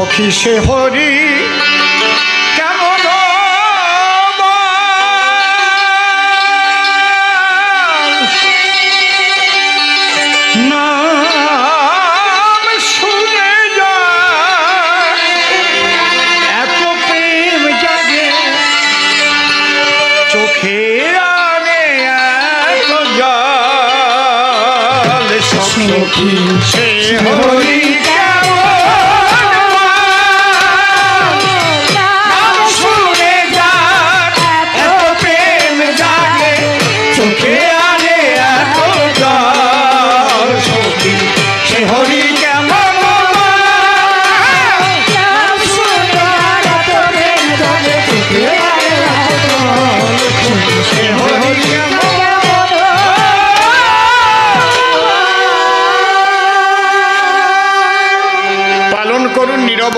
সখী সে হরি কেমন নাম শুনে এত প্রেম জাগে চোখে আনে এত জল। সখী সে হরি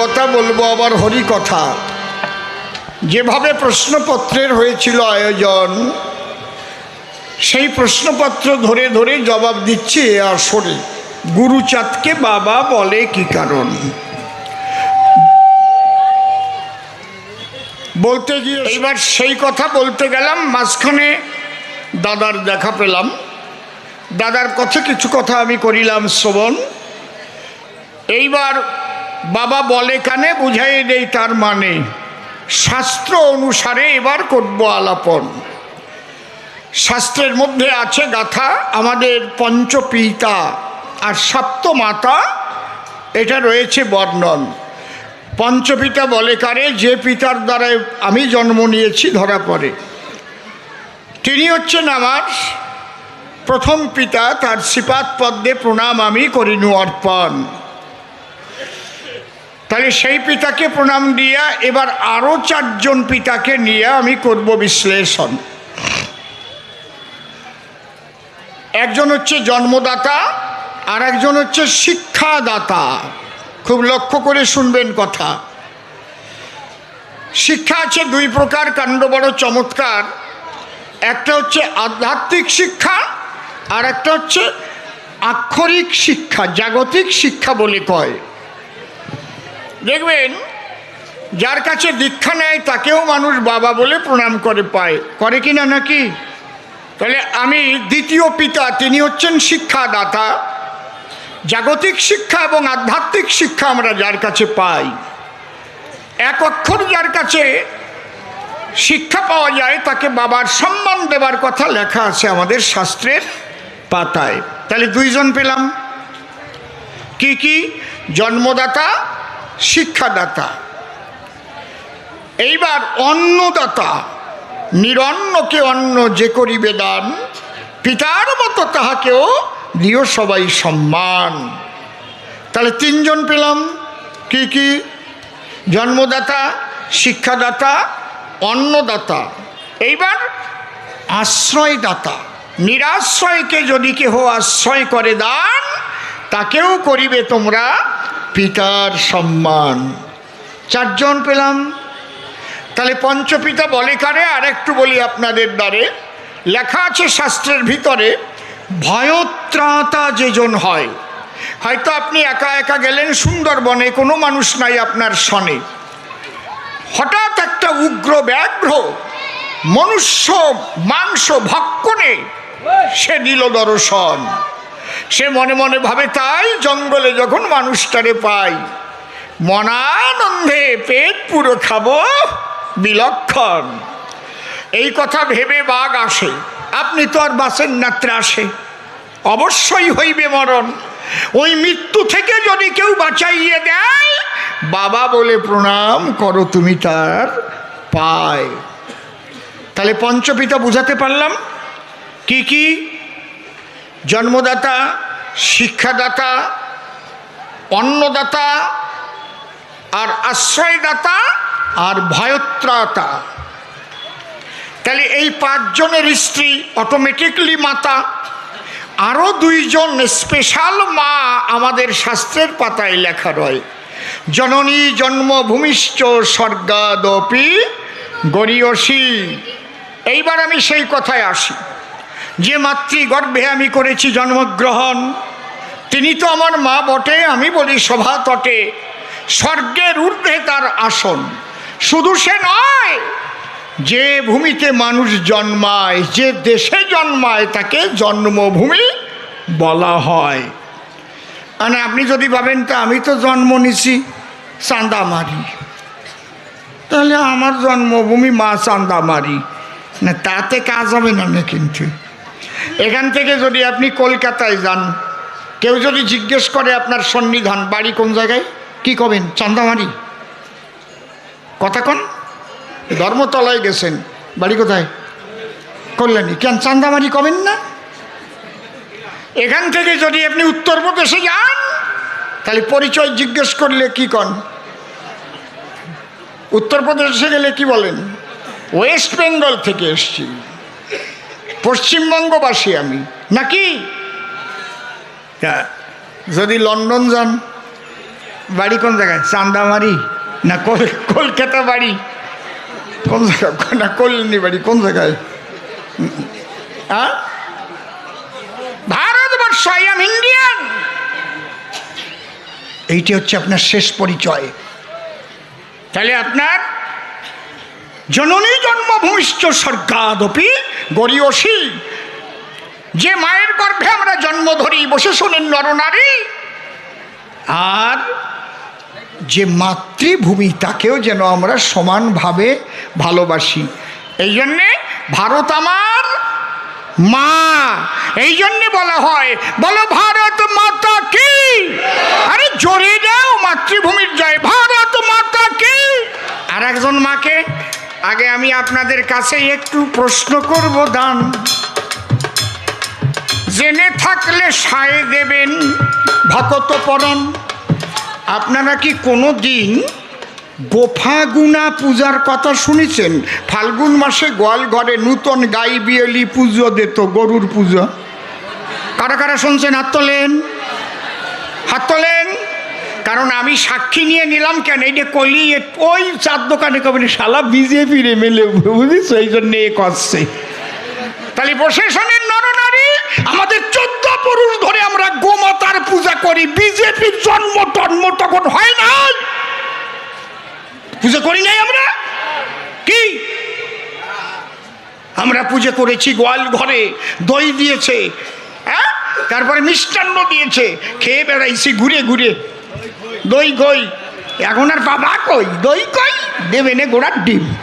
নীরবতা বলব আবার হরি কথা। যেভাবে প্রশ্নপত্রের হয়েছিল আয়োজন, সেই প্রশ্নপত্র ধরে ধরে জবাব দিচ্ছে আর সরে। গুরুচাঁদকে বাবা বলে কি কারণ? বলতে গিয়ে এবার সেই কথা বলতে গেলাম, মাঝখানে দাদার দেখা পেলাম। দাদার কথা কিছু কথা আমি করিলাম, শ্রবণ। এইবার বাবা বলে কানে বুঝাই দেই তার মানে। শাস্ত্র অনুসারে এবার করব আলাপন। শাস্ত্রের মধ্যে আছে গাথা, আমাদের পঞ্চপিতা আর সপ্ত মাতা এটা রয়েছে বর্ণন। পঞ্চপিতা বলে কারে, যে পিতার দ্বারা আমি জন্ম নিয়েছি ধরা পড়ে। তিনি হচ্ছেন আমার প্রথম পিতা, তার শ্রীপাদ পদ্মে প্রণাম আমি করিনু অর্পণ। তাহলে সেই পিতাকে প্রণাম দিয়া এবার আরও চারজন পিতাকে নিয়ে আমি করব বিশ্লেষণ। একজন হচ্ছে জন্মদাতা আর একজন হচ্ছে শিক্ষাদাতা। খুব লক্ষ্য করে শুনবেন কথা। শিক্ষা আছে দুই প্রকার, কাণ্ড বড়, চমৎকার। একটা হচ্ছে আধ্যাত্মিক শিক্ষা আর একটা হচ্ছে আক্ষরিক শিক্ষা, জাগতিক শিক্ষা বলে কয়। দেখবেন, যার কাছে দীক্ষা নেয় তাকেও মানুষ বাবা বলে প্রণাম করে পায়। করে কি না নাকি? তাহলে আমি দ্বিতীয় পিতা, তিনি হচ্ছেন শিক্ষাদাতা। জাগতিক শিক্ষা এবং আধ্যাত্মিক শিক্ষা আমরা যার কাছে পাই। এক অক্ষর যার কাছে শিক্ষা পাওয়া যায়, তাকে বাবার সম্মান দেবার কথা লেখা আছে আমাদের শাস্ত্রের পাতায়। তাহলে দুইজন পেলাম। কি কি? জন্মদাতা শিক্ষাদাতা। এইবার অন্নদাতা, নিরন্নকে অন্ন যে করিবে দান, পিতার মতো তাহাকেও দিও সবাই সম্মান। তাহলে তিনজন পেলাম, কি কি? জন্মদাতা, শিক্ষাদাতা, অন্নদাতা। এইবার আশ্রয়দাতা, নিরাশ্রয়কে যদি কেহ আশ্রয় করে দান, তাকেও করিবে তোমরা পিতার সম্মান। চারজন পেলাম। তাহলে পঞ্চপিতা বলে কারে? আর একটু বলি আপনাদের দ্বারে। লেখা আছে শাস্ত্রের ভিতরে, ভয়ত্রাতা যেজন হয়। হয়তো আপনি একা একা গেলেন, সুন্দরবনে কোনো মানুষ নাই আপনার সনে। হঠাৎ একটা উগ্র ব্যাঘ্র, মনুষ্য মাংস ভক্ষণে সে দিল দর্শন সে মনে মনে ভাবে, তাই জঙ্গলে যখন মানুষটারে পাই, মনানন্দে পেট পুরো খাব বিলক্ষণ। এই কথা ভেবে বাঘ আসে। আপনি তো আর বাসেন নাত্রে আসে। অবশ্যই হইবে মরণ। ওই মৃত্যু থেকে যদি কেউ বাঁচাইয়ে দেয়, বাবা বলে প্রণাম করো তুমি তার পায়। তাহলে পঞ্চপিতা বুঝাতে পারলাম। কি কি? জন্মদাতা, শিক্ষাদাতা, অন্নদাতা, আর আশ্রয়দাতা, আর ভয়ত্রাতা। তাহলে এই পাঁচজনের স্ত্রী অটোমেটিকলি মাতা। আরও দুইজন স্পেশাল মা আমাদের শাস্ত্রের পাতায় লেখা রয়। জননী জন্মভূমিশ্চ স্বর্গাদপি গরিয়সী। এইবার আমি সেই কথায় আসি। যে মাতৃগর্ভে আমি করেছি জন্মগ্রহণ, তিনি তো আমার মা বটে, আমি বলি সভা তটে। স্বর্গের ঊর্ধ্বে তার আসন। শুধু সে নয়, যে ভূমিতে মানুষ জন্মায়, যে দেশে জন্মায়, তাকে জন্মভূমি বলা হয়। মানে আপনি যদি ভাবেন, তা আমি তো জন্ম নিছি চান্দামারি তাহলে আমার জন্মভূমি মা চান্দামারি না, তাতে কাজ হবে না না কিন্তু এখান থেকে যদি আপনি কলকাতায় যান, কেউ যদি জিজ্ঞেস করে আপনার সন্নিধান, বাড়ি কোন জায়গায়? কি কবেন? চান্দামারি? কথা কন। ধর্মতলায় গেছেন। বাড়ি কোথায়? কল্যাণী। কেন, চান্দামারি কবেন না? এখান থেকে যদি আপনি উত্তরপ্রদেশে যান, তাহলে পরিচয় জিজ্ঞেস করলে কি কন? উত্তরপ্রদেশে গেলে কি বলেন? ওয়েস্ট বেঙ্গল থেকে এসছি। পশ্চিমবঙ্গবাসী আমি। নাকি? যদি লন্ডন যান বাড়ি কোন জায়গায়? চান্দামারি? না কল- কলকাতা বাড়ি? কোন জায়গায়? না কল্যাণী বাড়ি কোন জায়গায়? হ্যাঁ ভারতবর্ষ আই এম ইন্ডিয়ান এইটি হচ্ছে আপনার শেষ পরিচয়। তাহলে আপনার জননী জন্মভূমিষ্ঠ স্বর্গাদপি গরিয়সী। যে মায়ের গর্ভে আমরা জন্ম ধরি, বসে শোনেন নরনারী। আর যে মাতৃভূমি, তাকেও যেন আমরা সমানভাবে ভালোবাসি। এই জন্যে ভারত আমার মা। এই জন্যে বলা হয়, বলো ভারত মাতা কি? আরে জোরে দাও মাতৃভূমির জয়। ভারত মাতা কি? আর একজন মাকে আগে আমি আপনাদের কাছে একটু প্রশ্ন করব, দান। জেনে থাকলে সায় দেবেন, ভকত পরণ আপনারা কি কোনো দিন গোফাগুনা পূজার কথা শুনেছেন? ফাল্গুন মাসে গোয়াল ঘরে নূতন গাই বিয়েলি পুজো দিত, গরুর পুজো। কারা কারা শুনছেন? হাত তোলেন। হাত তোলেন। কারণ আমি সাক্ষী নিয়ে নিলাম কেন? যে কলি, ওই চার দোকানে কবেন শালা বিজেপির এমএলএ বুঝিস? এই জন্য এ করছে। তাহলে শোনেন নরনারী, আমাদের চোদ্দ পুরুষ ধরে আমরা গোমাতার পূজা করি, বিজেপির জন্ম টন্ম তখন হয় না। পূজা করি নাই আমরা? কি? আমরা পুজো করেছি গোয়াল ঘরে, দই দিয়েছে হ্যাঁ? তারপরে মিষ্টান্ন দিয়েছে, খেয়ে বেড়াইছি, ঘুরে ঘুরে। দই কই? এখন আর বাবা কই? দই কই? দেবে নে গোড়ার ডিম।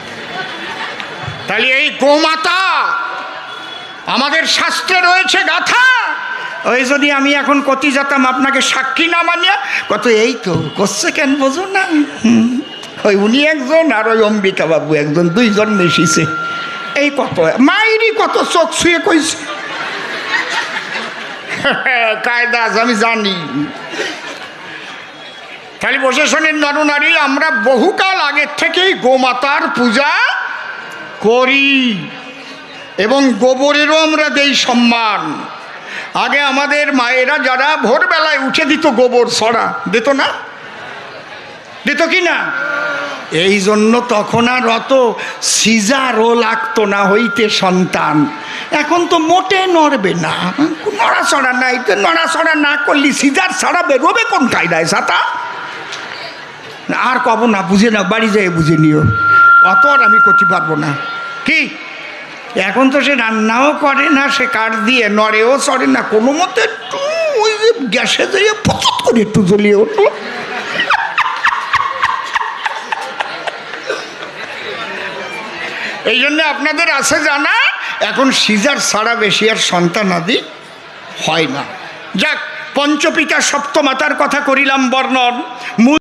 তাহলে এই গোমাতা, আমাদের শাস্ত্রে রয়েছে গাথা। ওই যদি আমি এখন কতি যেতাম, আপনাকে সাক্ষী না মানিয়া, কত এই তো করছে কেন বোঝো না? ওই উনি একজন আর ওই অম্বিকা বাবু একজন, দুইজন মিশিছে। এই কত? মায়েরই কত চোখ শুয়ে কইছে। কায়দা আমি জানি। খালি বসে শোনেন নরনারী আমরা বহুকাল আগের থেকেই গোমাতার পূজা করি। এবং গোবরেরও আমরা দেই সম্মান। আগে আমাদের মায়েরা যারা ভোরবেলায় উঠে দিত গোবর সরা, দিত না? দিত কি না? এই জন্য তখন আর অত সিজারও লাগতো না হইতে সন্তান। এখন তো মোটে নড়বে না। নড়াচড়া নাই তো, নড়াচড়া না করলি সিজার ছাড়া বেরোবে কোন কায়দায় সাতা আর কব না, বুঝে না বাড়ি যেয়ে বুঝে নিও। অত আর আমি করতে পারব না। কি? এখন তো সে রান্নাও করে না, সে কাঠ দিয়ে নড়েও চড়ে না, কোনো মতে একটু ওই যে গ্যাসে দিয়ে পচত করে একটু জ্বলিয়ে উঠল। এই জন্য আপনাদের আছে জানা, এখন সিজার ছাড়া বেশি আর সন্তান আদি হয় না। যাক, পঞ্চপিতা সপ্তমাতার কথা করিলাম বর্ণন।